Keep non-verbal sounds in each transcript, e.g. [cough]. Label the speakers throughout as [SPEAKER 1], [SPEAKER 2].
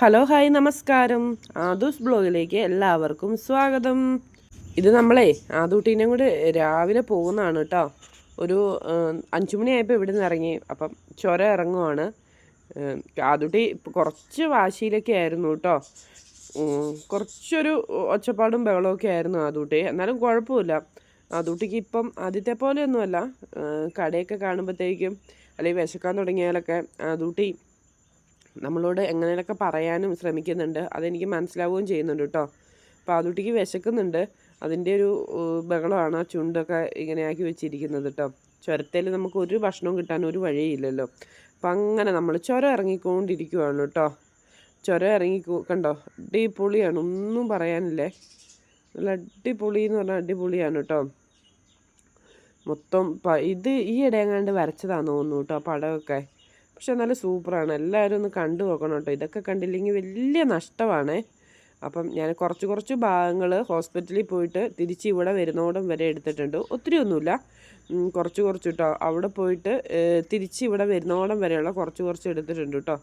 [SPEAKER 1] Hello hi നമസ്കാരം. ആദൂസ് ബ്ലോഗിലേക്ക് എല്ലാവർക്കും സ്വാഗതം. ഇത് നമ്മളെ ആദൂട്ടീനെ കൂടെ രാവിലെ പോകുന്നതാണ് കേട്ടോ. ഒരു അഞ്ചു മണിയായപ്പോൾ ഇവിടെ നിന്ന് ഇറങ്ങി. അപ്പം ചുര ഇറങ്ങുവാണ്. ആദൂട്ടി കുറച്ച് വാശിയിലൊക്കെ ആയിരുന്നു കേട്ടോ. കുറച്ചൊരു ഒച്ചപ്പാടും ബഹളമൊക്കെ ആയിരുന്നു ആദൂട്ടി. എന്നാലും കുഴപ്പമില്ല. ആദൂട്ടിക്ക് ഇപ്പം ആദ്യത്തെ പോലെയൊന്നുമല്ല. കടയൊക്കെ കാണുമ്പോഴത്തേക്കും അല്ലെങ്കിൽ വിശക്കാൻ തുടങ്ങിയാലൊക്കെ ആദൂട്ടി നമ്മളോട് എങ്ങനെയൊക്കെ പറയാനും ശ്രമിക്കുന്നുണ്ട്. അതെനിക്ക് മനസ്സിലാവുകയും ചെയ്യുന്നുണ്ട് കേട്ടോ അപ്പോൾ ആദൂട്ടിക്ക് വിശക്കുന്നുണ്ട്. അതിന്റെ ഒരു ബഹളമാണ് ആ ചുണ്ടൊക്കെ ഇങ്ങനെയാക്കി വെച്ചിരിക്കുന്നത് കേട്ടോ ചുരത്തേൽ നമുക്ക് ഒരു ഭക്ഷണവും കിട്ടാൻ ഒരു വഴിയില്ലല്ലോ. അപ്പം അങ്ങനെ നമ്മൾ ചുരം ഇറങ്ങിക്കൊണ്ടിരിക്കുവാണ് കേട്ടോ ചുരം ഇറങ്ങി കണ്ടോ? അടിപൊളിയാണ്. ഒന്നും പറയാനില്ലേ? നല്ല അടിപൊളി എന്ന് പറഞ്ഞാൽ അടിപൊളിയാണ് കേട്ടോ മൊത്തം ഇത് ഈ ഇടയങ്ങാണ്ട് വരച്ചതാണെന്ന് തോന്നുന്നു കേട്ടോ പടമൊക്കെ പക്ഷെ നല്ല സൂപ്പറാണ്. എല്ലാവരും ഒന്ന് കണ്ടു നോക്കണം കേട്ടോ. ഇതൊക്കെ കണ്ടില്ലെങ്കിൽ വലിയ നഷ്ടമാണ്. അപ്പം ഞാൻ കുറച്ച് കുറച്ച് ഭാഗങ്ങൾ ഹോസ്പിറ്റലിൽ പോയിട്ട് തിരിച്ച് ഇവിടെ വരുന്നോടം വരെ എടുത്തിട്ടുണ്ട്. ഒത്തിരി ഒന്നുമില്ല. കുറച്ച് കുറച്ച് കേട്ടോ. അവിടെ പോയിട്ട് തിരിച്ച് ഇവിടെ വരുന്നോടം വരെയുള്ള കുറച്ച് കുറച്ച് എടുത്തിട്ടുണ്ട് കേട്ടോ.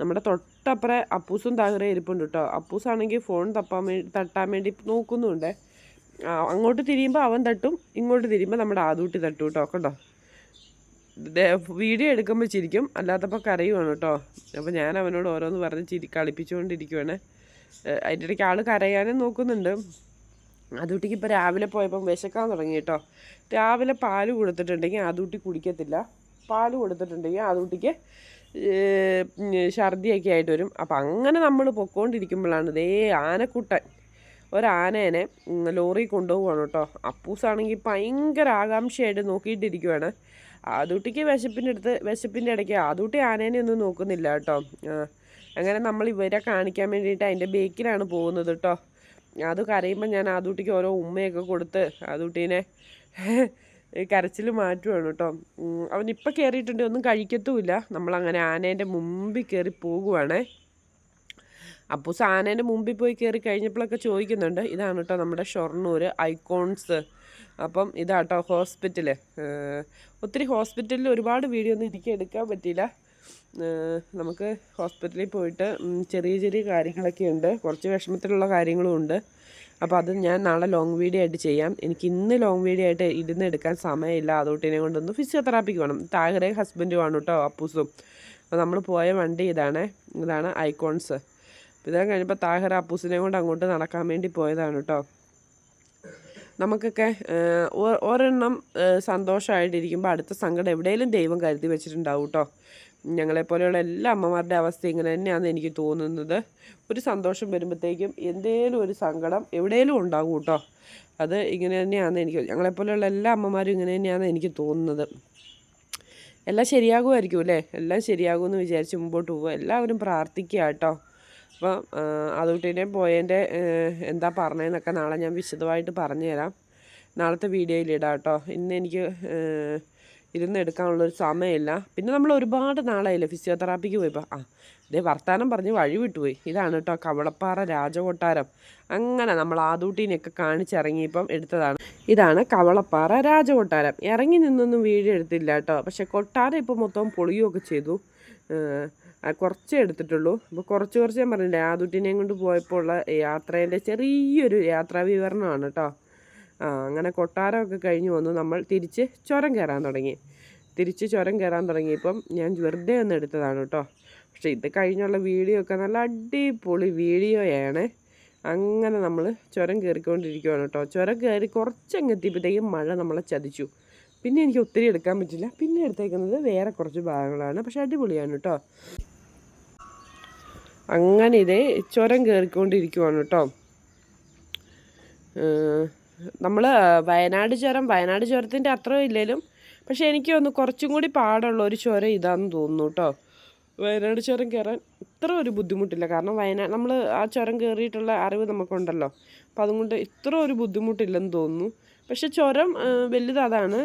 [SPEAKER 1] നമ്മുടെ തൊട്ടപ്പുറം അപ്പൂസും താഹറയും ഇരിപ്പുണ്ട് കേട്ടോ. അപ്പൂസാണെങ്കിൽ ഫോൺ തപ്പാൻ വേണ്ടി തട്ടാൻ വേണ്ടി നോക്കുന്നുണ്ട്. അങ്ങോട്ട് തിരിയുമ്പോൾ അവൻ തട്ടും ഇങ്ങോട്ട് തിരിയുമ്പോൾ നമ്മുടെ ആദൂട്ടി തട്ടും കേട്ടോ. കണ്ടോ? വീഡിയോ എടുക്കുമ്പോൾ ചിരിക്കും. അല്ലാത്തപ്പോൾ കരയുവാണ് കേട്ടോ. അപ്പോൾ ഞാൻ അവനോട് ഓരോന്ന് പറഞ്ഞ് ചിരി കളിപ്പിച്ചുകൊണ്ടിരിക്കുവാണ്. അതിന്റെ ഇടയ്ക്ക് ആൾ കരയാനും നോക്കുന്നുണ്ട്. അതുട്ടിക്ക് ഇപ്പോൾ രാവിലെ പോയപ്പം വിശക്കാൻ തുടങ്ങി കേട്ടോ. രാവിലെ പാൽ കൊടുത്തിട്ടുണ്ടെങ്കിൽ അതുട്ടി കുടിക്കത്തില്ല. പാൽ കൊടുത്തിട്ടുണ്ടെങ്കിൽ അതുട്ടിക്ക് ഛർദിയൊക്കെ ആയിട്ട് വരും. അപ്പം അങ്ങനെ നമ്മൾ പൊക്കോണ്ടിരിക്കുമ്പോഴാണ് ഇതേ ആനക്കുട്ടൻ. ഒരാനേനെ ലോറി കൊണ്ടുപോവാണ് കേട്ടോ. അപ്പൂസാണെങ്കിൽ ഭയങ്കര ആകാംക്ഷയായിട്ട് നോക്കിയിട്ടിരിക്കുവാണ്. ആദൂട്ടിക്ക് അടുത്ത് വിശപ്പിന്റെ ഇടയ്ക്ക് ആദൂട്ടി ആനേനെ ഒന്നും നോക്കുന്നില്ല കേട്ടോ. അങ്ങനെ നമ്മൾ ഇവരെ കാണിക്കാൻ വേണ്ടിയിട്ട് അതിന്റെ ബേക്കിലാണ് പോകുന്നത് കേട്ടോ. അത് കരയുമ്പോൾ ഞാൻ ആദൂട്ടിക്ക് ഓരോ ഉമ്മയൊക്കെ കൊടുത്ത് ആദൂട്ടീനെ കരച്ചിൽ മാറ്റുവാണ് കേട്ടോ. അവൻ കയറിയിട്ടുണ്ട് ഒന്നും കഴിക്കത്തുമില്ല. നമ്മളങ്ങനെ ആനേന്റെ മുമ്പിൽ കയറി പോകുവാണേ. അപ്പോൾ സാനേന്റെ മുമ്പിൽ പോയി കയറി കഴിഞ്ഞപ്പോഴൊക്കെ ചോദിക്കുന്നുണ്ട് ഇതാണ് കേട്ടോ നമ്മുടെ ഷൊർണൂർ ഐക്കോൺസ്. അപ്പം ഇതാട്ടോ ഹോസ്പിറ്റൽ ഒത്തിരി ഹോസ്പിറ്റലിൽ ഒരുപാട് വീഡിയോ ഒന്നും എനിക്ക് എടുക്കാൻ പറ്റിയില്ല. നമുക്ക് ഹോസ്പിറ്റലിൽ പോയിട്ട് ചെറിയ ചെറിയ കാര്യങ്ങളൊക്കെ ഉണ്ട്. കുറച്ച് വിഷമത്തിലുള്ള കാര്യങ്ങളും ഉണ്ട്. അപ്പോൾ അത് ഞാൻ നാളെ ലോങ് വീഡിയോ ആയിട്ട് ചെയ്യാം. എനിക്ക് ഇന്ന് ലോങ് വീഡിയോ ആയിട്ട് ഇരുന്ന് എടുക്കാൻ സമയമില്ല. അതോട്ടിനെ കൊണ്ടൊന്ന് ഫിസിയോതെറാപ്പിക്ക് വേണം താഹരെ ഹസ്ബൻഡുമാണ് കേട്ടോ അപ്പൂസും. അപ്പോൾ നമ്മൾ പോയ വണ്ടി ഇതാണ്. ഇതാണ് ഐക്കോൺസ്. ഇതെല്ലാം കഴിഞ്ഞപ്പോൾ താഹിർ അപ്പൂസിനെ കൊണ്ട് അങ്ങോട്ട് നടക്കാൻ വേണ്ടി പോയതാണ് കേട്ടോ നമുക്കൊക്കെ ഒരെണ്ണം സന്തോഷമായിട്ടിരിക്കുമ്പോൾ അടുത്ത സങ്കടം എവിടെയെങ്കിലും ദൈവം കരുതി വെച്ചിട്ടുണ്ടാവും കേട്ടോ ഞങ്ങളെപ്പോലെയുള്ള എല്ലാ അമ്മമാരുടെ അവസ്ഥ ഇങ്ങനെ തന്നെയാണെന്ന് എനിക്ക് തോന്നുന്നത്. ഒരു സന്തോഷം വരുമ്പോഴത്തേക്കും എന്തേലും ഒരു സങ്കടം എവിടെയെങ്കിലും ഉണ്ടാകും കേട്ടോ അത് ഇങ്ങനെ തന്നെയാണെന്ന് എനിക്ക് ഞങ്ങളെപ്പോലെയുള്ള എല്ലാ അമ്മമാരും ഇങ്ങനെ തന്നെയാണെന്ന് എനിക്ക് തോന്നുന്നത്. എല്ലാം ശരിയാകുമായിരിക്കും അല്ലേ എല്ലാം ശരിയാകുമെന്ന് വിചാരിച്ച് മുമ്പോട്ട് പോവുക. എല്ലാവരും പ്രാർത്ഥിക്കുക കേട്ടോ അപ്പം അതുകൊട്ടിനെ പോയതിന്റെ എന്താ പറഞ്ഞതെന്നൊക്കെ നാളെ ഞാൻ വിശദമായിട്ട് പറഞ്ഞു തരാം നാളത്തെ വീഡിയോയിൽ ഇടാം കേട്ടോ. ഇന്ന് എനിക്ക് ഇരുന്ന് എടുക്കാനുള്ളൊരു സമയമില്ല. പിന്നെ നമ്മൾ ഒരുപാട് നാളായില്ലേ ഫിസിയോതെറാപ്പിക്ക് പോയപ്പോൾ. ആ ഇതേ വർത്താനം പറഞ്ഞ് വഴി വിട്ടുപോയി ഇതാണ് കേട്ടോ കവളപ്പാറ രാജകൊട്ടാരം. അങ്ങനെ നമ്മൾ ആദൂട്ടീനെയൊക്കെ കാണിച്ചിറങ്ങിയപ്പം എടുത്തതാണ്. ഇതാണ് കവളപ്പാറ രാജകൊട്ടാരം. ഇറങ്ങി നിന്നൊന്നും വീഡിയോ കേട്ടോ. പക്ഷെ കൊട്ടാരം ഇപ്പോൾ മൊത്തം പൊളിയുമൊക്കെ ചെയ്തു. കുറച്ചേ എടുത്തിട്ടുള്ളൂ. അപ്പോൾ കുറച്ച് കുറച്ച് ഞാൻ പറഞ്ഞില്ലേ ആദുട്ടിനെയും കൊണ്ട് പോയപ്പോൾ ഉള്ള യാത്രേന്റെ ചെറിയൊരു യാത്രാ വിവരണമാണ് കേട്ടോ. ആ അങ്ങനെ കൊട്ടാരമൊക്കെ കഴിഞ്ഞ് വന്നു. നമ്മൾ തിരിച്ച് ചുരം കയറാൻ തുടങ്ങി. തിരിച്ച് ചുരം കയറാൻ തുടങ്ങിയപ്പം ഞാൻ വെറുതെ ഒന്ന് എടുത്തതാണ് കേട്ടോ. പക്ഷേ ഇത് കഴിഞ്ഞുള്ള വീഡിയോ ഒക്കെ നല്ല അടിപൊളി വീഡിയോയാണ്. അങ്ങനെ നമ്മൾ ചുരം കയറിക്കൊണ്ടിരിക്കുകയാണ് കേട്ടോ. ചുരം കയറി കുറച്ചങ്ങ് എത്തിയപ്പോഴത്തേക്കും മഴ നമ്മളെ ചതിച്ചു. പിന്നെ എനിക്ക് ഒത്തിരി എടുക്കാൻ പറ്റില്ല. പിന്നെ എടുത്തേക്കുന്നത് വേറെ കുറച്ച് ഭാഗങ്ങളാണ്. പക്ഷേ അടിപൊളിയാണ് കേട്ടോ. അങ്ങനെ ഇതേ ചുരം കയറിക്കൊണ്ടിരിക്കുവാണ് കേട്ടോ. നമ്മൾ വയനാട് ചുരം വയനാട് ചുരത്തിന്റെ അത്രയും ഇല്ലേലും പക്ഷെ എനിക്ക് ഒന്ന് കുറച്ചും കൂടി പാടുള്ള ഒരു ചുരം ഇതാന്ന് തോന്നുന്നു കേട്ടോ. വയനാട് ചുരം കയറാൻ ഇത്ര ഒരു ബുദ്ധിമുട്ടില്ല. കാരണം വയനാട് നമ്മൾ ആ ചുരം കയറിയിട്ടുള്ള അറിവ് നമുക്കുണ്ടല്ലോ. അപ്പം അതുകൊണ്ട് ഇത്ര ഒരു ബുദ്ധിമുട്ടില്ലെന്ന് തോന്നുന്നു. പക്ഷെ ചുരം വലുത് അതാണ്.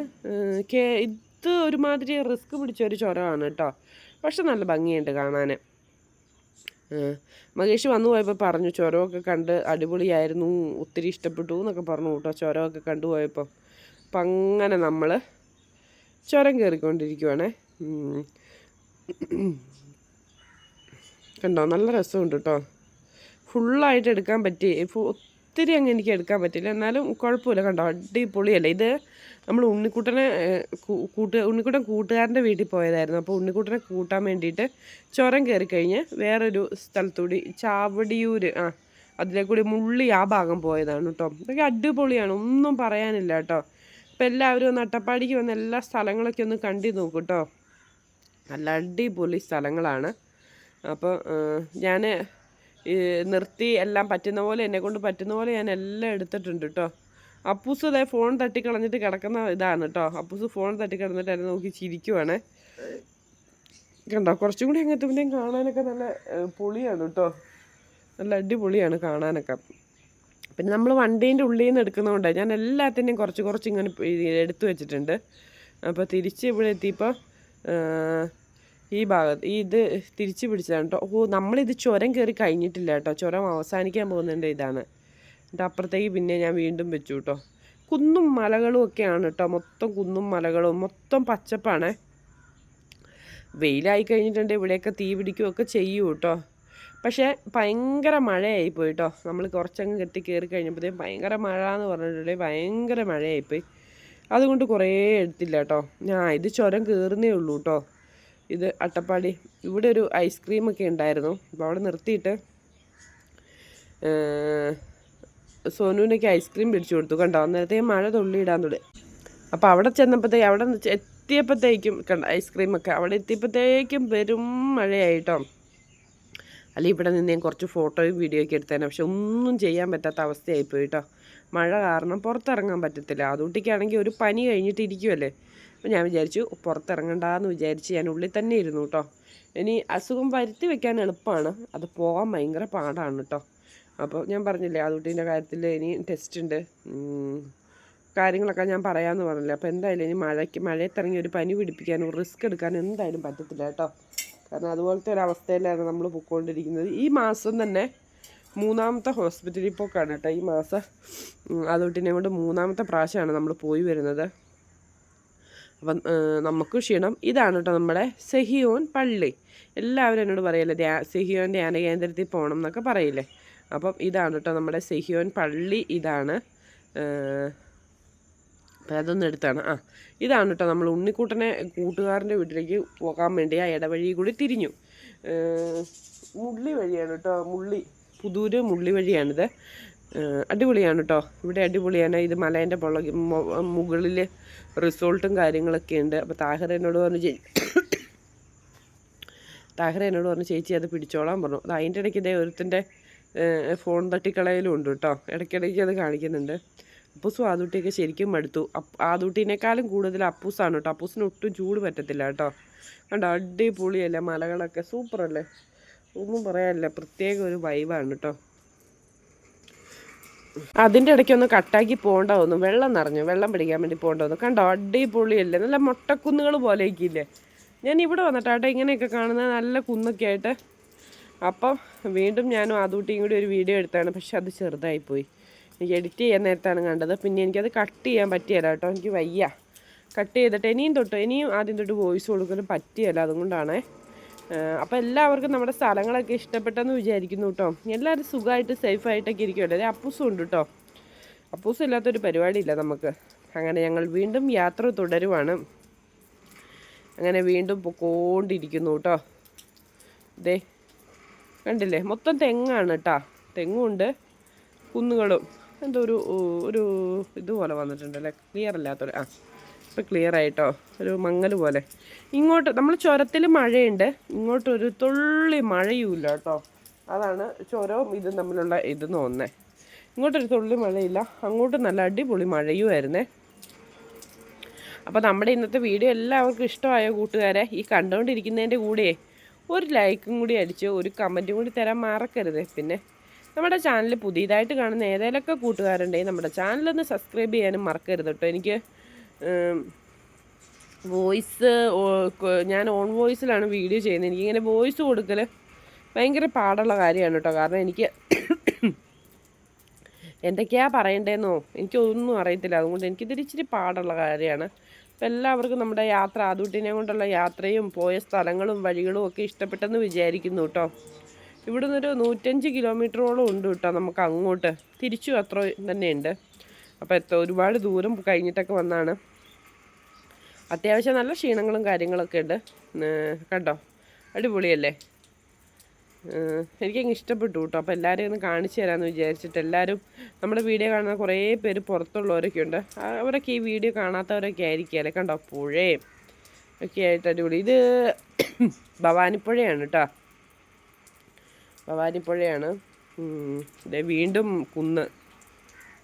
[SPEAKER 1] ഇത് ഒരുമാതിരി റിസ്ക് പിടിച്ച ഒരു ചുരമാണ് കേട്ടോ. പക്ഷെ നല്ല ഭംഗിയുണ്ട് കാണാൻ മഹേഷ് വന്നു പോയപ്പോൾ പറഞ്ഞു ചുരമൊക്കെ കണ്ട് അടിപൊളിയായിരുന്നു ഒത്തിരി ഇഷ്ടപ്പെട്ടു എന്നൊക്കെ പറഞ്ഞു കേട്ടോ. ചുരമൊക്കെ കണ്ടു പോയപ്പോൾ അപ്പം അങ്ങനെ നമ്മൾ ചുരം കയറിക്കൊണ്ടിരിക്കുവാണേ കണ്ടോ? നല്ല രസമുണ്ട് കേട്ടോ. ഫുള്ളായിട്ട് എടുക്കാൻ പറ്റി. ഒത്തിരി അങ്ങ് എനിക്ക് എടുക്കാൻ പറ്റില്ല. എന്നാലും കുഴപ്പമില്ല കണ്ടോ? അടിപൊളിയല്ല? ഇത് നമ്മൾ ഉണ്ണിക്കുട്ടനെ കൂട്ട് ഉണ്ണിക്കുട്ടൻ കൂട്ടുകാരന്റെ വീട്ടിൽ പോയതായിരുന്നു. അപ്പോൾ ഉണ്ണിക്കുട്ടനെ കൂട്ടാൻ വേണ്ടിയിട്ട് ചുരം കയറി കഴിഞ്ഞ് വേറൊരു സ്ഥലത്തൂടി ചാവടിയൂർ ആ അതിലേക്കൂടി കൂടി മുള്ളി ആ ഭാഗം പോയതാണ് കേട്ടോ. ഇതൊക്കെ അടിപൊളിയാണ്. ഒന്നും പറയാനില്ല കേട്ടോ. അപ്പോൾ എല്ലാവരും ഒന്ന് അട്ടപ്പാടിക്ക് വന്ന് എല്ലാ സ്ഥലങ്ങളൊക്കെ ഒന്ന് കണ്ടു നോക്കൂ കേട്ടോ. നല്ല അടിപൊളി സ്ഥലങ്ങളാണ്. അപ്പോൾ ഞാൻ നിർത്തി എല്ലാം പറ്റുന്ന പോലെ എന്നെ കൊണ്ട് പറ്റുന്ന പോലെ ഞാൻ എല്ലാം എടുത്തിട്ടുണ്ട് കേട്ടോ അപ്പൂസ് അതേ ഫോൺ തട്ടിക്കളഞ്ഞിട്ട് കിടക്കുന്ന ഇതാണ് കേട്ടോ അപ്പൂസ് ഫോൺ തട്ടിക്കിടന്നിട്ട് എന്നെ നോക്കി ചിരിക്കുവാണ്. കണ്ടോ കുറച്ചും കൂടി അങ്ങനത്തെ പിന്നെയും കാണാനൊക്കെ നല്ല പൊളിയാണ് കേട്ടോ നല്ല അടിപൊളിയാണ് കാണാനൊക്കെ. പിന്നെ നമ്മൾ വണ്ടീന്റെ ഉള്ളിൽ നിന്ന് എടുക്കുന്നതുകൊണ്ട് ഞാൻ എല്ലാത്തിന്റെയും കുറച്ച് കുറച്ച് ഇങ്ങനെ എടുത്തു വെച്ചിട്ടുണ്ട്. അപ്പോൾ തിരിച്ച് ഇവിടെ എത്തിയപ്പോൾ ഈ ഭാഗത്ത് ഈ ഇത് തിരിച്ചു പിടിച്ചതാണ് കേട്ടോ ഓ നമ്മളിത് ചുരം കയറി കഴിഞ്ഞിട്ടില്ല കേട്ടോ ചുരം അവസാനിക്കാൻ പോകുന്നുണ്ട് ഇതാണ്. എന്നിട്ട് അപ്പുറത്തേക്ക് പിന്നെ ഞാൻ വീണ്ടും വെച്ചു കേട്ടോ കുന്നും മലകളും ഒക്കെയാണ് കേട്ടോ മൊത്തം കുന്നും മലകളും മൊത്തം പച്ചപ്പാണ്. വെയിലായി കഴിഞ്ഞിട്ടുണ്ട്. ഇവിടെയൊക്കെ തീ പിടിക്കുകയൊക്കെ ചെയ്യൂ കേട്ടോ പക്ഷേ ഭയങ്കര മഴയായി പോയി കേട്ടോ നമ്മൾ കുറച്ചങ്ങ് കെട്ടി കയറി കഴിഞ്ഞപ്പോഴത്തേക്കും ഭയങ്കര മഴ എന്ന് പറഞ്ഞിട്ടുണ്ടെങ്കിൽ ഭയങ്കര മഴയായിപ്പോയി അതുകൊണ്ട് കുറേ എടുത്തില്ല കേട്ടോ ഞാൻ ഇത് ചുരം കയറുന്നേ ഉള്ളൂ കേട്ടോ ഇത് അട്ടപ്പാടി. ഇവിടെ ഒരു ഐസ്ക്രീമൊക്കെ ഉണ്ടായിരുന്നു. അപ്പോൾ അവിടെ നിർത്തിയിട്ട് സോനുവിനൊക്കെ ഐസ്ക്രീം പിടിച്ചു കൊടുത്തു. കണ്ടോ? അന്നേരത്തേക്ക് മഴ തുള്ളിയിടാൻ തുടങ്ങി. അപ്പോൾ അവിടെ ചെന്നപ്പോഴത്തേക്ക് അവിടെ എത്തിയപ്പോഴത്തേക്കും കണ്ട ഐസ്ക്രീമൊക്കെ അവിടെ എത്തിയപ്പോഴത്തേക്കും പെരും മഴയായിട്ടോ. അല്ല ഇവിടെ നിന്ന് ഞാൻ കുറച്ച് ഫോട്ടോയും വീഡിയോ ഒക്കെ എടുത്തേനെ പക്ഷെ ഒന്നും ചെയ്യാൻ പറ്റാത്ത അവസ്ഥയായിപ്പോയി കേട്ടോ. മഴ കാരണം പുറത്തിറങ്ങാൻ പറ്റത്തില്ല. അതുകൂട്ടിക്കാണെങ്കിൽ ഒരു പനി കഴിഞ്ഞിട്ട് ഇരിക്കുമല്ലേ അപ്പോൾ ഞാൻ വിചാരിച്ചു പുറത്തിറങ്ങണ്ടെന്ന് വിചാരിച്ച് ഞാൻ ഉള്ളിൽ തന്നെ ഇരുന്നു കേട്ടോ ഇനി അസുഖം വരുത്തി വെക്കാൻ എളുപ്പമാണ് അത് പോകാൻ ഭയങ്കര പാടാണ് കേട്ടോ അപ്പോൾ ഞാൻ പറഞ്ഞില്ലേ ആദ്യത്തിന്റെ കാര്യത്തിൽ ഇനി ടെസ്റ്റ് ഉണ്ട്. കാര്യങ്ങളൊക്കെ ഞാൻ പറയാമെന്ന് പറഞ്ഞില്ലേ. അപ്പോൾ എന്തായാലും ഇനി മഴയ്ക്ക് മഴയത്തിറങ്ങി ഒരു പനി പിടിപ്പിക്കാനും റിസ്ക് എടുക്കാനും എന്തായാലും പറ്റത്തില്ല കേട്ടോ കാരണം അതുപോലത്തെ ഒരു അവസ്ഥയിലാണ് നമ്മൾ പൊയ്ക്കൊണ്ടിരിക്കുന്നത് ഈ മാസം തന്നെ മൂന്നാമത്തെ ഹോസ്പിറ്റലിൽ പോക്കാണ് കേട്ടോ ഈ മാസം അതുകൊണ്ടിനെ കൊണ്ട് മൂന്നാമത്തെ പ്രാവശ്യമാണ് നമ്മൾ പോയി വരുന്നത്. അപ്പം നമുക്ക് ക്ഷീണം. ഇതാണ് കേട്ടോ നമ്മുടെ സെഹിയോൻ പള്ളി. എല്ലാവരും എന്നോട് പറയല്ലേ ധ്യാ സെഹിയോൻ ധ്യാന കേന്ദ്രത്തിൽ പോകണം എന്നൊക്കെ പറയില്ലേ? അപ്പം ഇതാണ് കേട്ടോ നമ്മുടെ സെഹിയോൻ പള്ളി ഇതാണ് അപ്പം അതൊന്നും എടുത്താണ്. ആ ഇതാണ് കേട്ടോ നമ്മൾ ഉണ്ണിക്കൂട്ടനെ കൂട്ടുകാരന്റെ വീട്ടിലേക്ക് പോകാൻ വേണ്ടി ആ ഇടവഴി കൂടി തിരിഞ്ഞു. മുള്ളി വഴിയാണ് കേട്ടോ മുള്ളി പുതൂര് മുള്ളി വഴിയാണിത്. അടിപൊളിയാണ് കേട്ടോ ഇവിടെ അടിപൊളിയാണ്. ഇത് മലേന്റെ പുറകെ മുകളിൽ റിസോർട്ടും കാര്യങ്ങളൊക്കെ ഉണ്ട്. അപ്പോൾ താഹിർ എന്നോട് പറഞ്ഞു ചേ താഹിർ എന്നോട് പറഞ്ഞു ചേച്ചി അത് പിടിച്ചോളാൻ പറഞ്ഞു. അത് അതിന്റെ ഇടയ്ക്ക് ഇതേ ഒരുത്തിന്റെ ഫോൺ തട്ടിക്കളയിലും ഉണ്ട് കേട്ടോ. ഇടയ്ക്കിടയ്ക്ക് അത് കാണിക്കുന്നുണ്ട്. അപ്പൂസും ആദൂട്ടിയൊക്കെ ശരിക്കും മടുത്തു. ആദൂട്ടീനേക്കാളും കൂടുതൽ അപ്പൂസാണ് കേട്ടോ. അപ്പൂസിന് ഒട്ടും ചൂട് പറ്റത്തില്ല കേട്ടോ. കണ്ടോ അടിപൊളിയല്ലേ? മലകളൊക്കെ സൂപ്പറല്ലേ? ഒന്നും പറയാനില്ല. പ്രത്യേക ഒരു വൈബാണ് കേട്ടോ. അതിന്റെ ഇടയ്ക്ക് ഒന്ന് കട്ടാക്കി പോകേണ്ട വന്നു വെള്ളം നിറഞ്ഞു. വെള്ളം പിടിക്കാൻ വേണ്ടി പോകേണ്ട വന്നു കണ്ടോ? അടിപൊളിയല്ലേ? നല്ല മുട്ടക്കുന്നുകൾ പോലെയൊക്കെ ഇല്ലേ ഞാൻ ഇവിടെ വന്നിട്ടാട്ടെ ഇങ്ങനെയൊക്കെ കാണുന്ന നല്ല കുന്നൊക്കെ ആയിട്ട്. അപ്പം വീണ്ടും ഞാനും അതുകൂട്ടിയും കൂടി ഒരു വീഡിയോ എടുത്താണ്. പക്ഷെ അത് ചെറുതായിപ്പോയി എനിക്ക് എഡിറ്റ് ചെയ്യാൻ നേരത്താണ് കണ്ടത്. പിന്നെ എനിക്കത് കട്ട് ചെയ്യാൻ പറ്റിയല്ല കേട്ടോ. എനിക്ക് വയ്യ. കട്ട് ചെയ്തിട്ട് ഇനിയും തൊട്ട് ഇനിയും ആദ്യം തൊട്ട് വോയിസ് കൊടുക്കലും പറ്റിയല്ല. അതുകൊണ്ടാണേ. അപ്പോൾ എല്ലാവർക്കും നമ്മുടെ സ്ഥലങ്ങളൊക്കെ ഇഷ്ടപ്പെട്ടെന്ന് വിചാരിക്കുന്നു കേട്ടോ എല്ലാവരും സുഖമായിട്ട് സേഫായിട്ടൊക്കെ ഇരിക്കുമല്ലോ അല്ലെ അപ്പൂസും ഉണ്ട് കേട്ടോ അപ്പൂസും ഇല്ലാത്തൊരു പരിപാടിയില്ല നമുക്ക്. അങ്ങനെ ഞങ്ങൾ വീണ്ടും യാത്ര തുടരുവാണ്. അങ്ങനെ വീണ്ടും പൊക്കോണ്ടിരിക്കുന്നു കേട്ടോ ദേ കണ്ടില്ലേ? മൊത്തം തെങ്ങാണ് കേട്ടോ തെങ്ങുണ്ട് കുന്നുകളും. എന്തോ ഒരു ഒരു ഇതുപോലെ വന്നിട്ടുണ്ടല്ലേ ക്ലിയർ അല്ലാത്തൊരു ആ. ഇപ്പം ക്ലിയർ ആയിട്ടോ? ഒരു മങ്ങൽ പോലെ. ഇങ്ങോട്ട് നമ്മൾ ചുരത്തിൽ മഴയുണ്ട്. ഇങ്ങോട്ടൊരു തുള്ളി മഴയുമില്ല കേട്ടോ. അതാണ് ചുരവും ഇതും തമ്മിലുള്ള ഇത് തോന്നുന്നത് ഇങ്ങോട്ടൊരു തുള്ളി മഴയില്ല. അങ്ങോട്ട് നല്ല അടിപൊളി മഴയുമായിരുന്നേ. അപ്പോൾ നമ്മുടെ ഇന്നത്തെ വീഡിയോ എല്ലാവർക്കും ഇഷ്ടമായ കൂട്ടുകാരെ? ഈ കണ്ടുകൊണ്ടിരിക്കുന്നതിന്റെ കൂടെ ഒരു ലൈക്കും കൂടി അടിച്ച് ഒരു കമന്റും കൂടി തരാൻ മറക്കരുത്. പിന്നെ നമ്മുടെ ചാനൽ പുതിയതായിട്ട് കാണുന്ന ഏതെങ്കിലുമൊക്കെ കൂട്ടുകാരുണ്ടെങ്കിൽ നമ്മുടെ ചാനലൊന്ന് സബ്സ്ക്രൈബ് ചെയ്യാനും മറക്കരുത് കേട്ടോ. എനിക്ക് വോയിസ് ഞാൻ ഓൺ വോയിസിലാണ് വീഡിയോ ചെയ്യുന്നത്. എനിക്കിങ്ങനെ വോയിസ് കൊടുക്കൽ ഭയങ്കര പാടുള്ള കാര്യമാണ് കേട്ടോ. കാരണം എനിക്ക് [coughs] എന്തൊക്കെയാ പറയണ്ടേന്നോ? എനിക്കൊന്നും അറിയത്തില്ല. അതുകൊണ്ട് എനിക്കിതൊരു ഇച്ചിരി പാടുള്ള കാര്യമാണ്. അപ്പം എല്ലാവർക്കും നമ്മുടെ യാത്ര ആദൂട്ടിനെ കൊണ്ടുള്ള യാത്രയും പോയ സ്ഥലങ്ങളും വഴികളും ഒക്കെ ഇഷ്ടപ്പെട്ടെന്ന് വിചാരിക്കുന്നു കേട്ടോ. ഇവിടെ നിന്നൊരു നൂറ്റഞ്ച് കിലോമീറ്ററോളം ഉണ്ട് കേട്ടോ നമുക്ക് അങ്ങോട്ട്. തിരിച്ചു അത്ര തന്നെയുണ്ട്. അപ്പോൾ എത്ര ഒരുപാട് ദൂരം കഴിഞ്ഞിട്ടൊക്കെ വന്നാണ്. അത്യാവശ്യം നല്ല ക്ഷീണങ്ങളും കാര്യങ്ങളൊക്കെ ഉണ്ട്. കണ്ടോ? അടിപൊളിയല്ലേ? എനിക്കങ്ങ് ഇഷ്ടപ്പെട്ടു കേട്ടോ. അപ്പോൾ എല്ലാവരെയും ഒന്ന് കാണിച്ചു തരാമെന്ന് വിചാരിച്ചിട്ട് എല്ലാവരും നമ്മുടെ വീഡിയോ കാണുന്ന കുറേ പേര് പുറത്തുള്ളവരൊക്കെ ഉണ്ട്. അവരൊക്കെ ഈ വീഡിയോ കാണാത്തവരൊക്കെ ആയിരിക്കുകയല്ലേ കണ്ടോ? പുഴയും ഒക്കെ ആയിട്ട് അടിപൊളി. ഇത് ഭവാനിപ്പുഴയാണ് കേട്ടോ. ഭവാനിപ്പുഴയാണ്. വീണ്ടും കുന്ന്.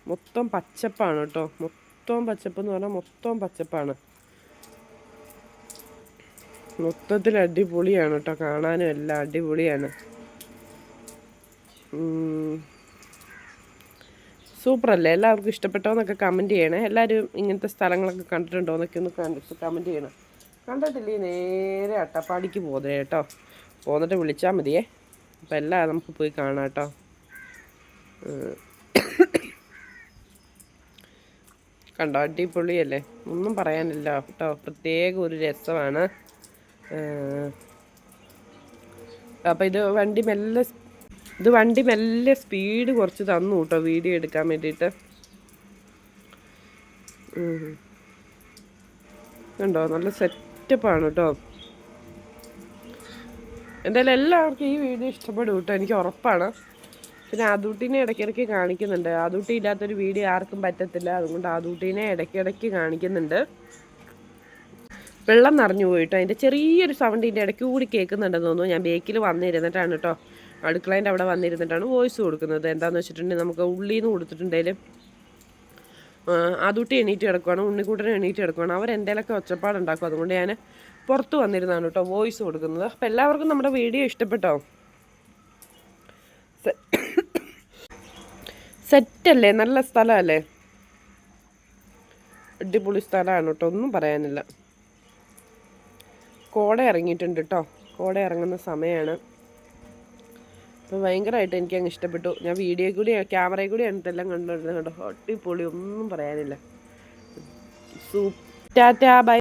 [SPEAKER 1] മൊത്തം പച്ചപ്പാണ് കേട്ടോ. മൊത്തം പച്ചപ്പ് എന്ന് പറഞ്ഞാൽ മൊത്തം പച്ചപ്പാണ്. മൊത്തത്തിൽ അടിപൊളിയാണ് കേട്ടോ. കാണാനും എല്ലാം അടിപൊളിയാണ്. സൂപ്പർ അല്ലേ എല്ലാവർക്കും ഇഷ്ടപ്പെട്ടോ എന്നൊക്കെ കമന്റ് ചെയ്യണേ. എല്ലാവരും ഇങ്ങനത്തെ സ്ഥലങ്ങളൊക്കെ കണ്ടിട്ടുണ്ടോ എന്നൊക്കെ ഒന്ന് കണ്ടിട്ട് കമന്റ് ചെയ്യണം. കണ്ടിട്ടില്ലേ? നേരെ അട്ടപ്പാടിക്ക് പോകുന്നത് കേട്ടോ. പോന്നിട്ട് വിളിച്ചാൽ മതിയേ. അപ്പം എല്ലാം നമുക്ക് പോയി കാണാം കേട്ടോ. കണ്ടോ? അടിപൊളിയല്ലേ? ഒന്നും പറയാനില്ല കേട്ടോ. പ്രത്യേക ഒരു രസമാണ്. അപ്പം ഇത് വണ്ടി മെല്ലെ ഇത് വണ്ടി മെല്ലെ സ്പീഡ് കുറച്ച് തന്നു കേട്ടോ വീഡിയോ എടുക്കാൻ വേണ്ടിയിട്ട്. കണ്ടോ? നല്ല സെറ്റപ്പാണ് കേട്ടോ. എന്തായാലും എല്ലാവർക്കും ഈ വീഡിയോ ഇഷ്ടപ്പെടും കേട്ടോ. എനിക്ക് ഉറപ്പാണ്. പിന്നെ ആദൂട്ടീനെ ഇടയ്ക്കിടയ്ക്ക് കാണിക്കുന്നുണ്ട്. ആദൂട്ടി ഇല്ലാത്തൊരു വീഡിയോ ആർക്കും പറ്റത്തില്ല. അതുകൊണ്ട് ആദൂട്ടീനെ ഇടയ്ക്കിടയ്ക്ക് കാണിക്കുന്നുണ്ട്. വെള്ളം നിറഞ്ഞു പോയിട്ടോ അതിന്റെ ചെറിയൊരു സൗണ്ട് ഇതിന്റെ ഇടയ്ക്ക് കൂടി കേൾക്കുന്നുണ്ടെന്ന് തോന്നുന്നു. ഞാൻ ബേക്കിൽ വന്നിരുന്നിട്ടാണ് കേട്ടോ. അടുക്കളേന്റെ അവിടെ വന്നിരുന്നിട്ടാണ് വോയിസ് കൊടുക്കുന്നത്. എന്താണെന്ന് വെച്ചിട്ടുണ്ടെങ്കിൽ നമുക്ക് ഉള്ളിന്ന് കൊടുത്തിട്ടുണ്ടെങ്കിലും അതുട്ടി എണീറ്റ് കിടക്കുവാണ്. ഉണ്ണിക്കൂട്ടനും എണീറ്റ് കിടക്കുവാണ്. അവർ എന്തെങ്കിലുമൊക്കെ ഒച്ചപ്പാടുണ്ടാക്കും അതുകൊണ്ട് ഞാൻ പുറത്ത് വന്നിരുന്നാണ് കേട്ടോ വോയിസ് കൊടുക്കുന്നത്. അപ്പോൾ എല്ലാവർക്കും നമ്മുടെ വീഡിയോ ഇഷ്ടപ്പെട്ടോ? സെറ്റല്ലേ? നല്ല സ്ഥലമല്ലേ? അടിപൊളി സ്ഥലമാണ് കേട്ടോ. ഒന്നും പറയാനില്ല. കോട ഇറങ്ങിയിട്ടുണ്ട് കേട്ടോ. കോട ഇറങ്ങുന്ന സമയമാണ് അപ്പോൾ ഭയങ്കരമായിട്ട് എനിക്ക് അങ്ങ് ഇഷ്ടപ്പെട്ടു. ഞാൻ വീഡിയോ കൂടി ക്യാമറയിൽ കൂടി ഇതെല്ലാം കണ്ടുകൊണ്ടിരുന്നത് കേട്ടോ. അടിപൊളി ഒന്നും പറയാനില്ല. Super tata bye.